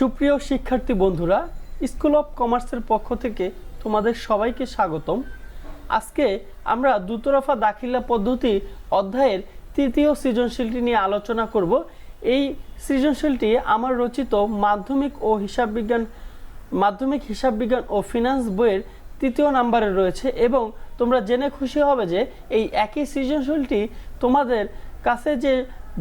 সুপ্রিয় শিক্ষার্থী বন্ধুরা স্কুল অফ কমার্সের পক্ষ থেকে তোমাদের সবাইকে স্বাগতম। আজকে আমরা দুতরফা দাখিলা পদ্ধতি অধ্যায়ের তৃতীয় সৃজনশীলটি নিয়ে আলোচনা করব। এই সৃজনশীলটি আমার রচিত মাধ্যমিক ও হিসাব বিজ্ঞান, মাধ্যমিক হিসাব বিজ্ঞান ও ফিনান্স বইয়ের তৃতীয় নাম্বারে রয়েছে এবং তোমরা জেনে খুশি হবে যে এই একই সৃজনশীলটি তোমাদের কাছে যে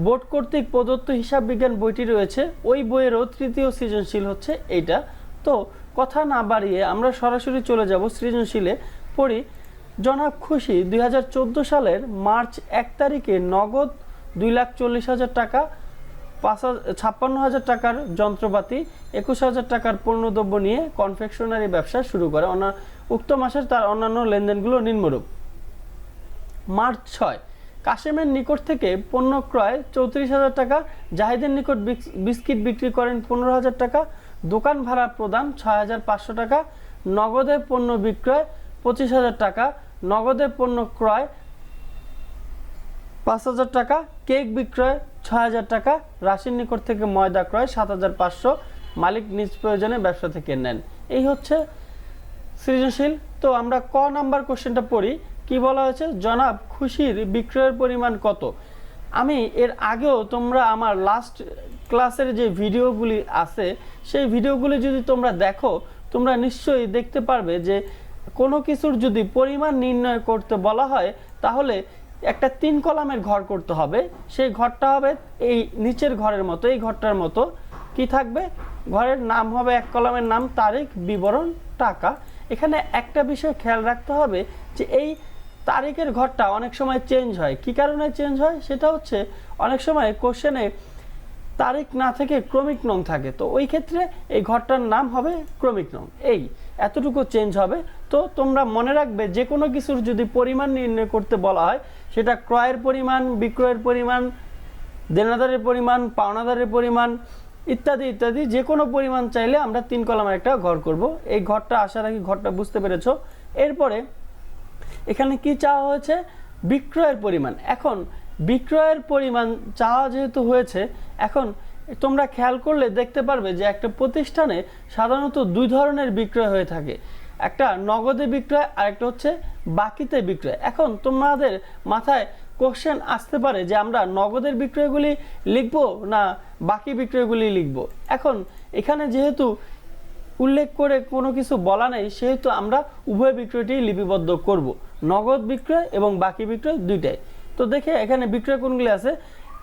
বোর্ড কর্তৃক প্রদত্ত হিসাব বিজ্ঞান বইটি রয়েছে। ওই বইয়েরও তৃতীয় সৃজনশীল হচ্ছে এইটা। তো কথা না বাড়িয়ে আমরা সরাসরি চলে যাব সৃজনশীলে। পড়ি, জনাব খুশি, দুই হাজার চোদ্দ সালের মার্চ এক তারিখে নগদ দুই লাখ চল্লিশ হাজার টাকা, পাঁচ ছাপ্পান্ন হাজার টাকার যন্ত্রপাতি, একুশ হাজার টাকার পণ্যদ্রব্য নিয়ে কনফেকশনারি ব্যবসা শুরু করে। অন্য উক্ত মাসের তার অন্যান্য লেনদেনগুলো নিম্নরূপ। মার্চ ছয় কাশেমের নিকট থেকে পণ্য ক্রয় চৌত্রিশ হাজার টাকা, জাহিদের নিকট বিস্কিট বিক্রি করেন পনেরো হাজার টাকা, দোকান ভাড়া প্রদান ছয় হাজার পাঁচশো টাকা, নগদে পণ্য বিক্রয় পঁচিশ হাজার টাকা, নগদে পণ্য ক্রয় পাঁচ হাজার টাকা, কেক বিক্রয় ছয় হাজার টাকা, রাশির নিকট থেকে ময়দা ক্রয় সাত হাজার পাঁচশো, মালিক নিজ প্রয়োজনে ব্যবসা থেকে নেন। এই হচ্ছে সৃজনশীল। তো আমরা ক নাম্বার কোশ্চেনটা পড়ি কি বলা হয়েছে? জনাব, খুশির বিক্রয়ের পরিমাণ কত? আমি এর আগেও তোমরা আমার লাস্ট ক্লাসের যে ভিডিওগুলি আছে, সেই ভিডিওগুলি যদি তোমরা দেখো, তোমরা নিশ্চয়ই দেখতে পারবে যে কোনো কিছুর যদি পরিমাণ নির্ণয় করতে বলা হয়, তাহলে একটা তিন কলামের ঘর করতে হবে। সেই ঘরটা হবে এই নিচের ঘরের মতো, এই ঘরটার মতো। কি থাকবে? ঘরের নাম হবে এক কলামের নাম, তারিখ, বিবরণ, টাকা। এখানে একটা বিষয় খেয়াল রাখতে হবে যে এই তারিখের ঘরটা অনেক সময় চেঞ্জ হয়। কি কারণে চেঞ্জ হয়? সেটা হচ্ছে অনেক সময় কোশ্চেনে তারিখ না থেকে ক্রমিক নং থাকে। তো ওই ক্ষেত্রে এই ঘরটার নাম হবে ক্রমিক নং। এই, এতটুকু চেঞ্জ হবে। তো তোমরা মনে রাখবে যে কোনো কিছুর যদি পরিমাণ নির্ণয় করতে বলা হয়, সেটা ক্রয়ের পরিমাণ, বিক্রয়ের পরিমাণ, দেনাদারের পরিমাণ, পাওনাদারের পরিমাণ ইত্যাদি ইত্যাদি যে কোনো পরিমাণ চাইলে আমরা তিন কলামের একটা ঘর করব। এই ঘরটা আশা রাখি ঘরটা বুঝতে পেরেছ। এরপরে এখানে কি চাওয়া হয়েছে? বিক্রয়ের পরিমাণ। এখন বিক্রয়ের পরিমাণ চাওয়া যেহেতু হয়েছে, এখন তোমরা খেয়াল করলে দেখতে পারবে যে একটা প্রতিষ্ঠানে সাধারণত দুই ধরনের বিক্রয় হয়ে থাকে। একটা নগদে বিক্রয় আর একটা হচ্ছে বাকিতে বিক্রয়। এখন তোমাদের মাথায় কোশ্চেন আসতে পারে যে আমরা নগদের বিক্রয়গুলি লিখব না বাকি বিক্রয়গুলি লিখব? এখন এখানে যেহেতু উল্লেখ করে কোনো কিছু বলা নেই, সেহেতু আমরা উভয় বিক্রয়টি লিপিবদ্ধ করব। নগদ বিক্রয় এবং বাকি বিক্রয় দুইটাই। তো দেখে এখানে বিক্রয় কোনগুলি আছে?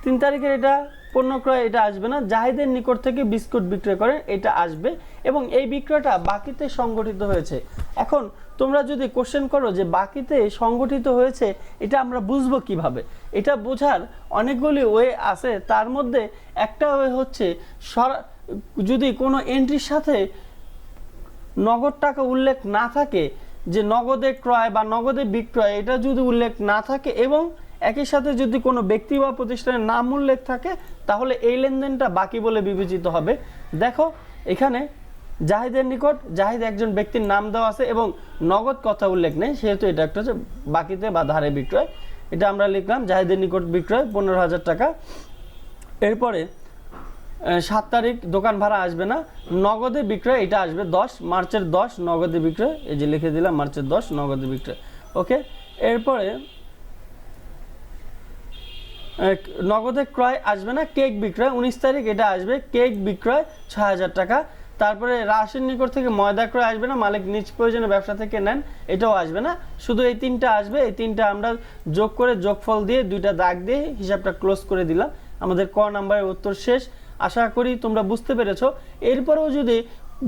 তিন তারিখের এটা পণ্য ক্রয়, এটা আসবে না। জাহিদের নিকট থেকে বিস্কুট বিক্রয় করেন, এটা আসবে। এবং এই বিক্রয়টা বাকিতে সংগঠিত হয়েছে। এখন তোমরা যদি কোশ্চেন করো যে বাকিতে সংগঠিত হয়েছে, এটা আমরা বুঝব কীভাবে? এটা বোঝার অনেকগুলি ওয়ে আছে। তার মধ্যে একটা ওয়ে হচ্ছে সরা- যদি কোনো এন্ট্রির সাথে নগদ টাকা উল্লেখ না থাকে যে নগদে ক্রয় বা নগদে বিক্রয়, এটা যদি উল্লেখ না থাকে এবং একই সাথে যদি কোনো ব্যক্তি বা প্রতিষ্ঠানের নাম উল্লেখ থাকে, তাহলে এই লেনদেনটা বাকি বলে বিবেচিত হবে। দেখো, এখানে জাহিদের নিকট জাহিদ একজন ব্যক্তির নাম দেওয়া আছে এবং নগদ কথা উল্লেখ নেই, সেহেতু এটা একটা হচ্ছে বাকিতে বা ধারে বিক্রয়। এটা আমরা লিখলাম, জাহিদের নিকট বিক্রয় পনেরো হাজার টাকা। এরপরে সাত তারিখ দোকান ভাড়া আসবে না। নগদে বিক্রয়, এটা আসবে দশ, মার্চের দশ, নগদে বিক্রয়, এই যে লিখে দিলাম, মার্চের দশ, নগদে বিক্রয়, ওকে? এরপরে নগদে ক্রয় আসবে না, কেক বিক্রয়, উনিশ তারিখ এটা আসবে, কেক বিক্রয় ছ হাজার টাকা। তারপরে রাশির নিকট থেকে ময়দা ক্রয় আসবে না, মালিক নিজ প্রয়োজনে ব্যবসা থেকে নেন, এটাও আসবে না। শুধু এই তিনটা আসবে, এই তিনটা আমরা যোগ করে যোগফল দিয়ে দুইটা দাগ দিয়ে হিসাবটা ক্লোজ করে দিলাম। আমাদের ক নাম্বারের উত্তর শেষ। আশা করি তোমরা বুঝতে পেরেছ। এরপরেও যদি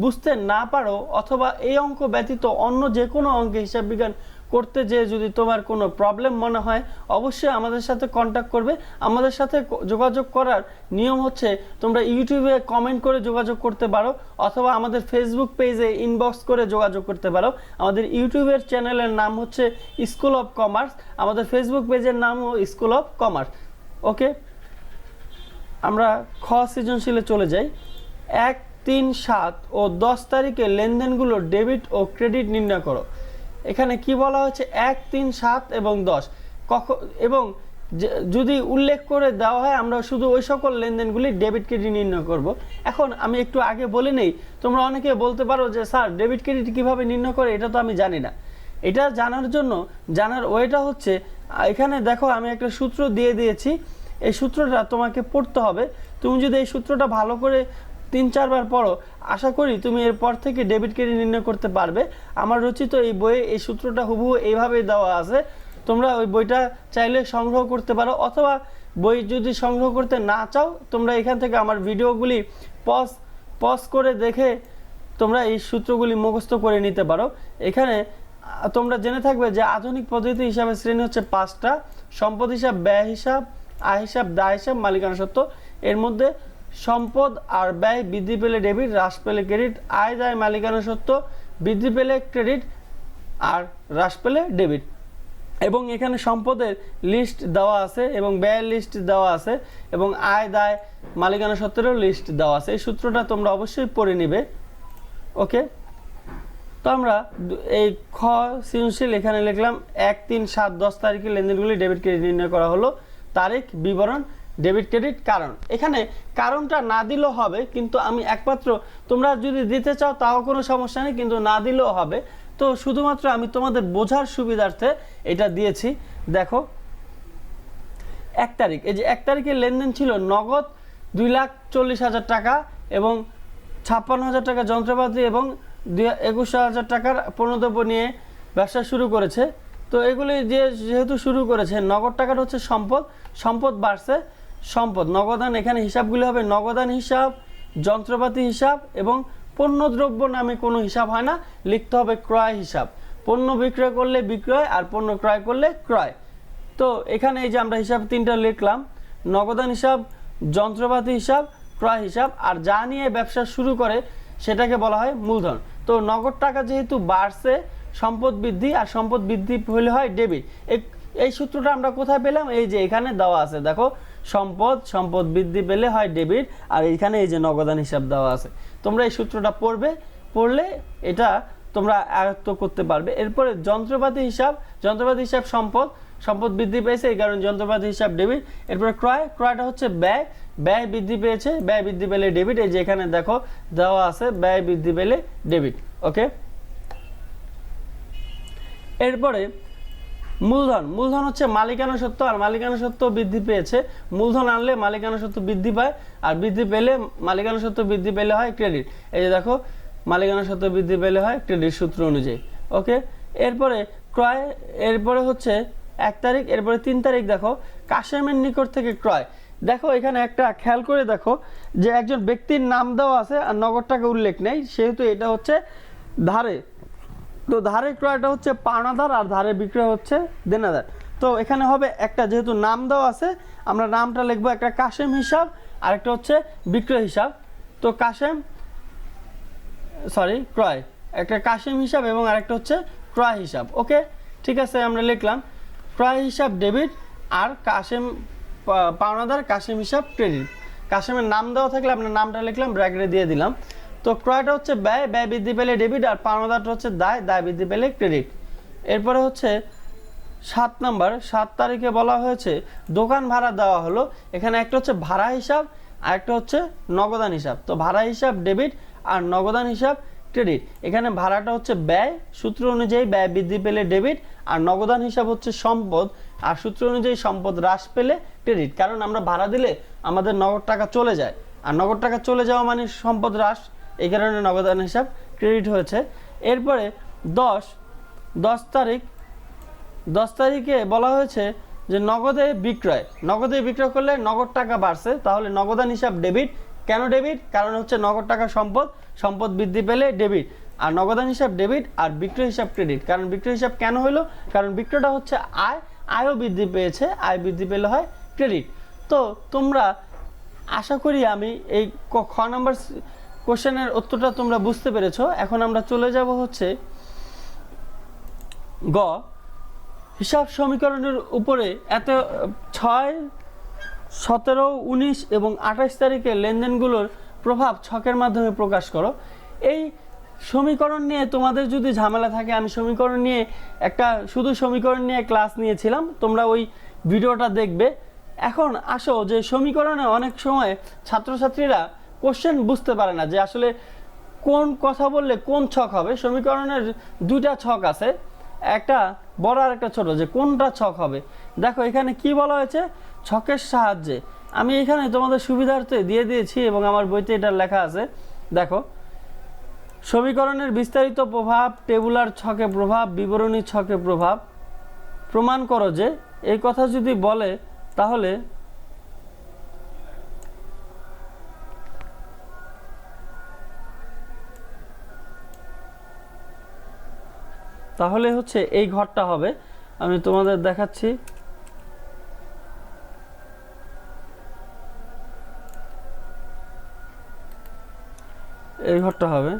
বুঝতে না পারো অথবা এই অঙ্ক ব্যতীত অন্য যে কোনো অঙ্কে হিসাব বিজ্ঞান করতে যে যদি তোমার কোনো প্রবলেম মনে হয়, অবশ্যই আমাদের সাথে কন্ট্যাক্ট করবে। আমাদের সাথে যোগাযোগ করার নিয়ম হচ্ছে তোমরা ইউটিউবে কমেন্ট করে যোগাযোগ করতে পারো অথবা আমাদের ফেসবুক পেজে ইনবক্স করে যোগাযোগ করতে পারো। আমাদের ইউটিউবের চ্যানেলের নাম হচ্ছে স্কুল অফ কমার্স আমাদের ফেসবুক পেজের নামও স্কুল অফ কমার্স ওকে আমরা খ সৃজনশীলে চলে যাই। এক, তিন, সাত ও দশ তারিখে লেনদেনগুলো ডেবিট ও ক্রেডিট নির্ণয় করো। এখানে কি বলা হচ্ছে এক, তিন, সাত এবং দশ। কখন এবং যদি উল্লেখ করে দেওয়া হয়, আমরা শুধু ওই সকল লেনদেনগুলি ডেবিট ক্রেডিট নির্ণয় করব। এখন আমি একটু আগে বলে নেই, তোমরা অনেকে বলতে পারো যে, স্যার, ডেবিট ক্রেডিট কীভাবে নির্ণয় করে, এটা তো আমি জানি না। এটা জানার জন্য, জানার ওয়েটা হচ্ছে এখানে দেখো আমি একটা সূত্র দিয়ে দিয়েছি এই সূত্রটা তোমাকে পড়তে হবে। তুমি যদি এই সূত্রটা ভালো করে তিন, চারবার পড়ো, আশা করি তুমি এরপর থেকে ডেবিট ক্রেডিট নির্ণয় করতে পারবে। আমার রচিত এই বইয়ে এই সূত্রটা হুবহু এইভাবেই দেওয়া আছে। তোমরা ওই বইটা চাইলে সংগ্রহ করতে পারো, অথবা বই যদি সংগ্রহ করতে না চাও, তোমরা এখান থেকে আমার ভিডিওগুলি পজ পজ করে দেখে তোমরা এই সূত্রগুলি মুখস্থ করে নিতে পারো। এখানে তোমরা জেনে থাকবে যে আধুনিক পদ্ধতি হিসাবে শ্রেণি হচ্ছে পাঁচটা। সম্পদ হিসাব, ব্যয় হিসাব আয় হিসাব দায় হিসাব মালিকানা সত্ত্ব। এর মধ্যে সম্পদ আর ব্যয় বৃদ্ধি পেলে ডেবিট, হ্রাস পেলে ক্রেডিট, আয় দায় মালিকানা সত্ত্ব বৃদ্ধি পেলে ক্রেডিট আর হ্রাস পেলে ডেবিট। এবং এখানে সম্পদের লিস্ট দেওয়া আছে এবং ব্যয়ের লিস্ট দেওয়া আছে এবং আয় দায় মালিকানা সত্ত্বেরও লিস্ট দেওয়া আছে। এই সূত্রটা তোমরা অবশ্যই পড়ে নিবে। ওকে? তো আমরা এই খ সৃজনশীল এখানে লিখলাম, এক, তিন, সাত, দশ তারিখে লেনদেনগুলি ডেবিট ক্রেডিট নির্ণয় করা হলো। তারিখ, বিবরণ ডেবিট ক্রেডিট কারণ। এখানে কারণটা না দিলেও হবে, কিন্তু আমি একমাত্র তোমরা যদি দিতে চাও তাও কোনো সমস্যা নেই, কিন্তু না দিলেও হবে। তো শুধুমাত্র আমি তোমাদের বোঝার সুবিধার্থে এটা দিয়েছি। দেখো, এক তারিখ। এই যে এক তারিখের লেনদেন ছিল নগদ দুই লাখ চল্লিশ হাজার টাকা এবং ছাপ্পান্ন হাজার টাকা যন্ত্রপাতি এবং দুই একুশ হাজার টাকার পণ্যদ্রব্য নিয়ে ব্যবসা শুরু করেছে। তো এগুলি যে যেহেতু শুরু করেছে, নগদ টাকাটা হচ্ছে সম্পদ সম্পদ বাড়ছে, সম্পদ, নগদান, এখানে হিসাবগুলি হবে নগদান হিসাব, যন্ত্রপাতি হিসাব এবং পণ্যদ্রব্য নামে কোনো হিসাব হয় না, লিখতে হবে ক্রয় হিসাব। পণ্য বিক্রয় করলে বিক্রয় আর পণ্য ক্রয় করলে ক্রয়। তো এখানে এই যে আমরা হিসাব তিনটা লিখলাম, নগদান হিসাব, যন্ত্রপাতি হিসাব, ক্রয় হিসাব, আর যা নিয়ে ব্যবসা শুরু করে সেটাকে বলা হয় মূলধন। তো নগদ টাকা যেহেতু বাড়ছে সম্পদ বৃদ্ধি আর সম্পদ বৃদ্ধি হলে হয় ডেবিট। এই সূত্রটা আমরা কোথায় পেলাম? এই যে এখানে দেওয়া আছে। দেখো, সম্পদ সম্পদ বৃদ্ধি পেলে হয় ডেবিট, আর এখানে এই যে নগদান হিসাব দেওয়া আছে। তোমরা এই সূত্রটা পড়বে, পড়লে এটা তোমরা আয়ত্ত করতে পারবে। এরপরে যন্ত্রপাতি হিসাব যন্ত্রপাতি হিসাব সম্পদ সম্পদ বৃদ্ধি পেয়েছে, এই কারণে যন্ত্রপাতি হিসাব ডেবিট। এরপরে ক্রয়, ক্রয়টা হচ্ছে ব্যয় ব্যয় বৃদ্ধি পেয়েছে, ব্যয় বৃদ্ধি পেলে ডেবিট। এই যে এখানে দেখো, দেওয়া আছে, ব্যয় বৃদ্ধি পেলে ডেবিট, ওকে? এরপরে মূলধন মূলধন হচ্ছে মালিকানা সত্ত্ব, আর মালিকানা সত্ত্ব বৃদ্ধি পেয়েছে। মূলধন আনলে মালিকানা সত্ত্ব বৃদ্ধি পায়, আর বৃদ্ধি পেলে মালিকানা সত্ত্ব বৃদ্ধি পেলে হয় ক্রেডিট। এই যে দেখো, মালিকানা সত্ত্ব বৃদ্ধি পেলে হয় ক্রেডিট সূত্র অনুযায়ী। ওকে? এরপরে ক্রয়, এরপরে হচ্ছে এক তারিখ, এরপরে তিন তারিখ দেখো, কাশেমের নিকট থেকে ক্রয়। দেখো, এখানে একটা খেয়াল করে দেখো যে একজন ব্যক্তির নাম দেওয়া আছে আর নগদ টাকা উল্লেখ নেই, সেহেতু এটা হচ্ছে ধারে। তো ধারে ক্রয়টা হচ্ছে পাওনাদার আর ধারে বিক্রয় হচ্ছে দেনাদার। তো এখানে হবে একটা যেহেতু নাম দেওয়া আছে, আমরা নামটা লিখব একটা কাশেম হিসাব আর একটা হচ্ছে বিক্রয় হিসাব। তো কাশেম সরি ক্রয়। একটা কাশেম হিসাব এবং আরেকটা হচ্ছে ক্রয় হিসাব, ওকে? ঠিক আছে, আমরা লিখলাম। ক্রয় হিসাব ডেবিট আর কাশেম পাওনাদার কাশেম হিসাব ক্রেডিট। কাশেমের নাম দেওয়া থাকলে আপনার নামটা লিখলাম, ব্র্যাকেটে দিয়ে দিলাম। তো ক্রয়টা হচ্ছে ব্যয় ব্যয় বৃদ্ধি পেলে ডেবিট আর পাওনাদারটা হচ্ছে দায় দায় বৃদ্ধি পেলে ক্রেডিট এরপরে হচ্ছে সাত নাম্বার, সাত তারিখে বলা হয়েছে দোকান ভাড়া দেওয়া হলো। এখানে একটা হচ্ছে ভাড়া হিসাব, আর একটা হচ্ছে নগদান হিসাব। তো ভাড়া হিসাব ডেবিট আর নগদান হিসাব ক্রেডিট এখানে ভাড়াটা হচ্ছে ব্যয়, সূত্র অনুযায়ী ব্যয় বৃদ্ধি পেলে ডেবিট আর নগদান হিসাব হচ্ছে সম্পদ, আর সূত্র অনুযায়ী সম্পদ হ্রাস পেলে ক্রেডিট কারণ আমরা ভাড়া দিলে আমাদের নগদ টাকা চলে যায়। আর নগদ টাকা চলে যাওয়া মানে সম্পদ হ্রাস। এই কারণে নগদান হিসাব ক্রেডিট হয়েছে। এরপরে দশ দশ তারিখ, দশ তারিখে বলা হয়েছে যে নগদে বিক্রয়। নগদে বিক্রয় করলে নগদ টাকা বাড়ছে, তাহলে নগদান হিসাব ডেবিট কেন ডেবিট কারণ হচ্ছে নগদ টাকা সম্পদ সম্পদ বৃদ্ধি পেলে ডেবিট আর নগদান হিসাব ডেবিট আর বিক্রয় হিসাব ক্রেডিট কারণ বিক্রয় হিসাব কেন হলো? কারণ বিক্রয়টা হচ্ছে আয়, আয়ও বৃদ্ধি পেয়েছে, আয় বৃদ্ধি পেলে হয় ক্রেডিট তো তোমরা, আশা করি আমি এই খ নম্বর কোশ্চেনের উত্তরটা তোমরা বুঝতে পেরেছ। এখন আমরা চলে যাব হচ্ছে গ। হিসাব সমীকরণের উপরে এত, ছয়, সতেরো, উনিশ এবং আঠাশ তারিখের লেনদেনগুলোর প্রভাব ছকের মাধ্যমে প্রকাশ করো। এই সমীকরণ নিয়ে তোমাদের যদি ঝামেলা থাকে, আমি সমীকরণ নিয়ে একটা, শুধু সমীকরণ নিয়ে ক্লাস নিয়েছিলাম, তোমরা ওই ভিডিওটা দেখবে। এখন আসো যে সমীকরণে অনেক সময় ছাত্রছাত্রীরা কোশ্চেন বুঝতে পারে না যে আসলে কোন কথা বললে কোন ছক হবে। সমীকরণের দুইটা ছক আছে। একটা বড় আর একটা ছোট, যে কোনটা ছক হবে। দেখো, এখানে কি বলা হয়েছে? ছকের সাহায্যে। আমি এখানে তোমাদের সুবিধার্থে দিয়ে দিয়েছি এবং আমার বইতে এটা লেখা আছে। দেখো, সমীকরণের বিস্তারিত প্রভাব, টেবুলার ছকে প্রভাব, বিবরণী ছকে প্রভাব। প্রমাণ করো যে এই কথা যদি বলে, তাহলে তাহলে হচ্ছে এই ঘরটা হবে। আমি তোমাদের দেখাচ্ছি। এই ঘরটা হবে।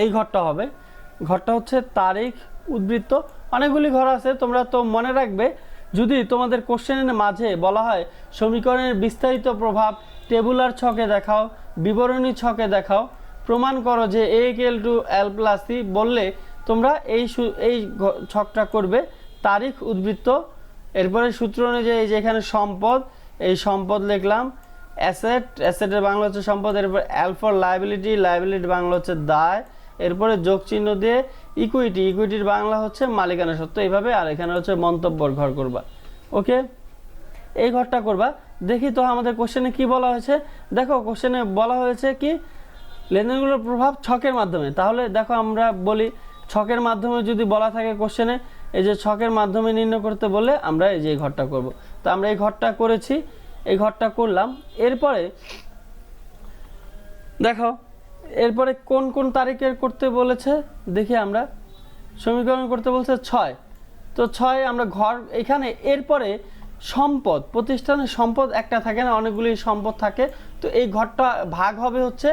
এই ঘরটা হবে। ঘরটা হচ্ছে তারিখ, উদ্বৃত্ত। অনেকগুলি ঘর আছে, তোমরা তো মনে রাখবে। যদি তোমাদের কোশ্চেনের মাঝে বলা হয়, সমীকরণের বিস্তারিত প্রভাব টেবুলার ছকে দেখাও, বিবরণী ছকে দেখাও, প্রমাণ করো যে A L to L plus C বললে তোমরা এই এই ছকটা করবে। তারিখ, উদ্বৃত্ত। এরপরে সূত্র অনুযায়ী যে এখানে সম্পদ, এই সম্পদ লিখলাম। অ্যাসেট অ্যাসেটের বাংলা হচ্ছে সম্পদ, এরপর L for liability liability Bangla হচ্ছে দায়। এরপরে যোগ চিহ্ন দিয়ে ইকুইটি ইকুইটির বাংলা হচ্ছে মালিকানা সত্ত্ব এইভাবে, আর এখানে হচ্ছে মন্তব্যর ঘর করবা। ওকে? এই ঘরটা করবা। দেখি তো আমাদের কোশ্চেনে কি বলা হয়েছে? দেখো কোশ্চেনে বলা হয়েছে কি, লেনদেনগুলোর প্রভাব ছকের মাধ্যমে। তাহলে দেখো আমরা বলি, ছকের মাধ্যমে যদি বলা থাকে কোশ্চেনে এই যে ছকের মাধ্যমে নির্ণয় করতে বলে আমরা এই যে এই ঘরটা করব। তো আমরা এই ঘরটা করেছি, এই ঘরটা করলাম। এরপরে, দেখো এরপরে কোন কোন তারিখের করতে বলেছে? দেখি আমরা। সমীকরণ করতে বলছে ছয়। তো ছয় আমরা ঘর, এখানে এরপরে সম্পদ, প্রতিষ্ঠানের সম্পদ একটা থাকে না, অনেকগুলি সম্পদ থাকে। তো এই ঘরটা ভাগ হবে হচ্ছে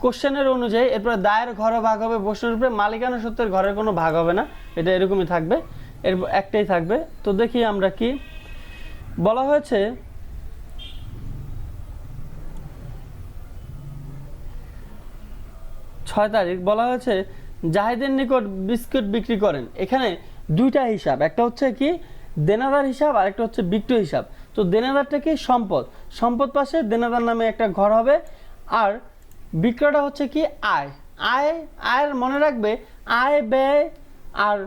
কোশ্চেনের অনুযায়ী, এরপরে দায়ের ঘরও ভাগ হবে প্রশ্নের উপরে মালিকানা সূত্রের ঘরের কোনো ভাগ হবে না। এটা এরকমই থাকবে। এর একটাই থাকবে। তো দেখি আমরা কি। বলা হয়েছে ছয় তারিখ বলা হয়েছে জাহিদের নিকট বিস্কুট বিক্রি করেন। এখানে দুইটা হিসাব, একটা হচ্ছে কি দেনাদার হিসাব আর একটা হচ্ছে বিক্রয় হিসাব। তো দেনাদারটা কি সম্পদ সম্পদ পাশে দেনাদার নামে একটা ঘর হবে আর বিক্রয়টা হচ্ছে কি আয়। আয়, আয়ের মনে রাখবে আয়, ব্যয় আর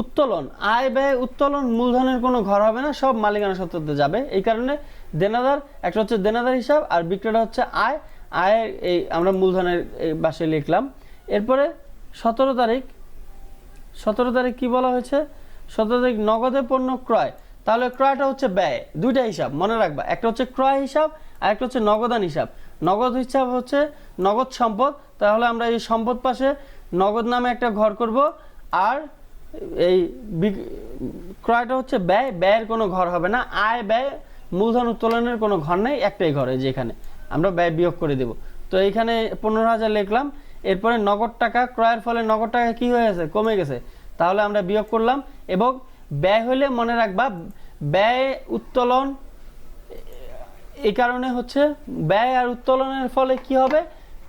উত্তোলন। আয়, ব্যয়, উত্তোলন মূলধনের কোনো ঘর হবে না, সব মালিকানা সত্ত্বতে যাবে। এই কারণে দেনাদার, একটা হচ্ছে দেনাদার হিসাব আর বিক্রয়টা হচ্ছে আয়। আয়ের এই আমরা মূলধনের বাসে লিখলাম। এরপরে সতেরো তারিখ সতেরো তারিখ কি বলা হয়েছে? সতেরো তারিখ নগদে পণ্য ক্রয়। তাহলে ক্রয়টা হচ্ছে ব্যয়, দুইটা হিসাব, মনে রাখবা। একটা হচ্ছে ক্রয় হিসাব, আর একটা হচ্ছে নগদান হিসাব। নগদ হিসাব হচ্ছে নগদ সম্পদ। তাহলে আমরা এই সম্পদ পাশে নগদ নামে একটা ঘর করব, আর এই ক্রয়টা হচ্ছে ব্যয়। ব্যয়ের কোনো ঘর হবে না। আয়, ব্যয়, মূলধন উত্তোলনের কোনো ঘর নেই, একটাই ঘর এই যে এখানে। আমরা ব্যয় বিয়োগ করে দেব। তো এইখানে পনেরো হাজার লিখলাম। এরপরে নগদ টাকা, ক্রয়ের ফলে নগদ টাকা কি হয়ে গেছে? কমে গেছে। তাহলে আমরা বিয়োগ করলাম এবং ব্যয় হলে মনে রাখবা, ব্যয় উত্তোলন এই কারণে হচ্ছে ব্যয় আর উত্তোলনের ফলে কি হবে?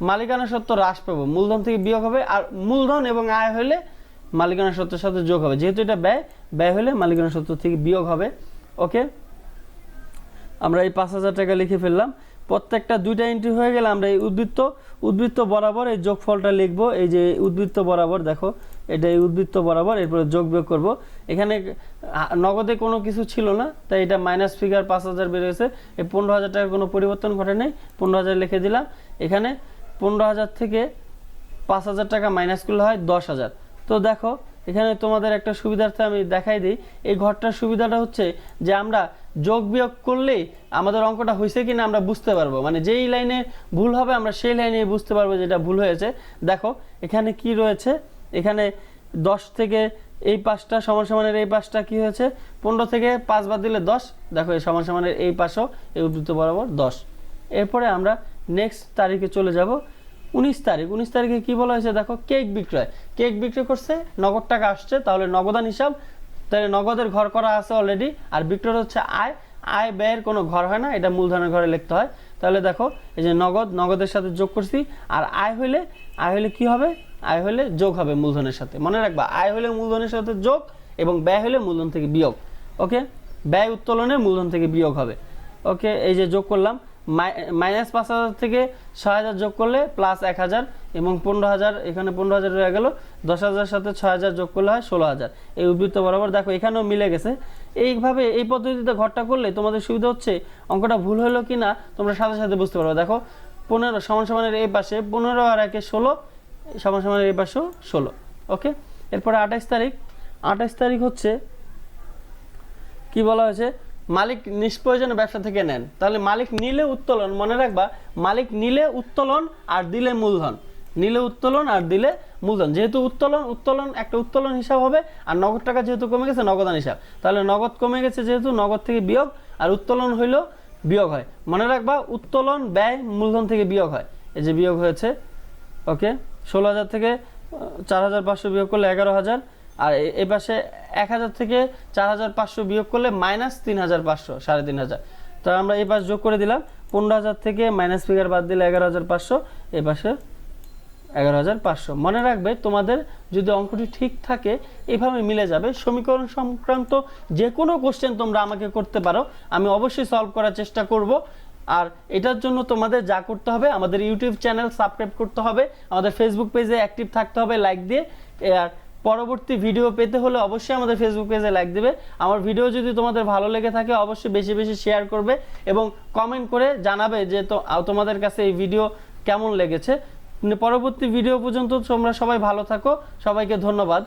মালিকানা সত্ত্ব হ্রাস পাবো। মূলধন থেকে বিয়োগ হবে আর মূলধন এবং আয় হলে মালিকানা সত্ত্বের সাথে যোগ হবে। যেহেতু এটা ব্যয় ব্যয় হলে মালিকানা সত্ত্ব থেকে বিয়োগ হবে। ওকে? আমরা এই পাঁচ হাজার টাকা লিখে ফেললাম। প্রত্যেকটা দুইটা এন্ট্রি হয়ে গেলে আমরা এই উদ্বৃত্ত উদ্বৃত্ত বরাবর এই যোগফলটা লিখব। এই যে উদ্বৃত্ত বরাবর, দেখো, এটা এই উদ্বৃত্ত বরাবর, এরপরে যোগ বিয়োগ করব। এখানে নগদে কোনো কিছু ছিল না, তাই এটা মাইনাস ফিগার পাঁচ হাজার বেরিয়েছে এই পনেরো হাজার টাকার কোনো পরিবর্তন ঘটে নেই। পনেরো হাজার লিখে দিলাম। এখানে পনেরো হাজার থেকে পাঁচ হাজার টাকা মাইনাস করলে হয় দশ হাজার। তো দেখো এখানে তোমাদের একটা সুবিধার্থে আমি দেখাই দিই। এই ঘরটার সুবিধাটা হচ্ছে যে আমরা যোগ বিয়োগ করলেই আমাদের অঙ্কটা হয়েছে কিনা আমরা বুঝতে পারব। মানে যেই লাইনে ভুল হবে আমরা সেই লাইনে বুঝতে পারব যেটা ভুল হয়েছে। দেখো, এখানে কি রয়েছে? এখানে দশ থেকে এই পাশটা সমান সমানের এই পাশটা কি হয়েছে? পনেরো থেকে পাঁচ বাদ দিলে দশ। দেখো, এই সমান সমানের এই পাশও এই উদ্বৃত্ত বরাবর দশ। এরপরে আমরা নেক্সট তারিখে চলে যাব। উনিশ তারিখ, উনিশ তারিখে কি বলা হয়েছে দেখো? কেক বিক্রয়। কেক বিক্রয় করছে, নগদ টাকা আসছে, তাহলে নগদান হিসাব। তাহলে নগদের ঘর করা আছে অলরেডি আর বিক্রয় হচ্ছে আয়। আয় ব্যয়ের কোনো ঘর হয় না, এটা মূলধনের ঘরে লিখতে হয়। তাহলে দেখো, এই যে নগদ, নগদের সাথে যোগ করছি, আর আয় হইলে আয় হইলে কি হবে? আয় হইলে যোগ হবে মূলধনের সাথে। মনে রাখবা, আয় হইলে মূলধনের সাথে যোগ এবং ব্যয় হলে মূলধন থেকে বিয়োগ। ওকে? ব্যয় উত্তোলনে মূলধন থেকে বিয়োগ হবে। ওকে, এই যে যোগ করলাম মাইনাস পাঁচ হাজার থেকে ছয় হাজার যোগ করলে প্লাস এক হাজার এবং পনেরো হাজার, এখানে পনেরো হাজার রয়ে গেল। দশ হাজার সাথে ছয় হাজার যোগ করলে হয় ষোলো হাজার। এই উদ্বৃত্ত বরাবর দেখো, এখানেও মিলে গেছে। এইভাবে এই পদ্ধতিতে ঘরটা করলে তোমাদের সুবিধা হচ্ছে, অঙ্কটা ভুল হলো কি না তোমরা সাথে সাথে বুঝতে পারবে। দেখো, পনেরো সমান সমানের এই পাশে পনেরো আর একে ষোলো, সমান সমানের এই পাশেও ষোলো, ওকে? এরপরে আঠাইশ তারিখ আঠাইশ তারিখ হচ্ছে, কি বলা হয়েছে? মালিক নিষ্প্রয়োজনে ব্যবসা থেকে নেন। তাহলে মালিক নিলে উত্তোলন, মনে রাখবা, মালিক নিলে উত্তোলন আর দিলে মূলধন। নিলে উত্তোলন আর দিলে মূলধন। যেহেতু উত্তোলন উত্তোলন একটা উত্তোলন হিসাব হবে, আর নগদ টাকা যেহেতু কমে গেছে, নগদান হিসাব। তাহলে নগদ কমে গেছে যেহেতু, নগদ থেকে বিয়োগ, আর উত্তোলন হইল বিয়োগ হয়। মনে রাখবা, উত্তোলন, ব্যয়, মূলধন থেকে বিয়োগ হয়। এই যে বিয়োগ হয়েছে, ওকে, ষোলো হাজার থেকে চার হাজার পাঁচশো বিয়োগ করলে এগারো হাজার। আর এ- পাশে এক হাজার থেকে চার হাজার পাঁচশো বিয়োগ করলে মাইনাস তিন হাজার পাঁচশো, সাড়ে তিন হাজার। তো আমরা এই পাশ যোগ করে দিলাম, পনেরো হাজার থেকে মাইনাস ফিগার বাদ দিলে এগারো হাজার পাঁচশো, এ পাশে এগারো হাজার পাঁচশো। মনে রাখবে তোমাদের যদি অঙ্কটি ঠিক থাকে, এভাবে মিলে যাবে। সমীকরণ সংক্রান্ত যে কোনো কোশ্চেন তোমরা আমাকে করতে পারো, আমি অবশ্যই সলভ করার চেষ্টা করব। আর এটার জন্য তোমাদের যা করতে হবে, আমাদের ইউটিউব চ্যানেল সাবস্ক্রাইব করতে হবে, আমাদের ফেসবুক পেজে অ্যাক্টিভ থাকতে হবে লাইক দিয়ে। আর পরবর্তী ভিডিও পেতে হলে অবশ্যই আমাদের ফেসবুক পেজে লাইক দেবে। আমার ভিডিও যদি তোমাদের ভালো লেগে থাকে, অবশ্যই বেশি বেশি শেয়ার করবে এবং কমেন্ট করে জানাবে যে তো তোমাদের কাছে এই ভিডিও কেমন লেগেছে। পরবর্তী ভিডিও পর্যন্ত তোমরা সবাই ভালো থাকো। সবাইকে ধন্যবাদ।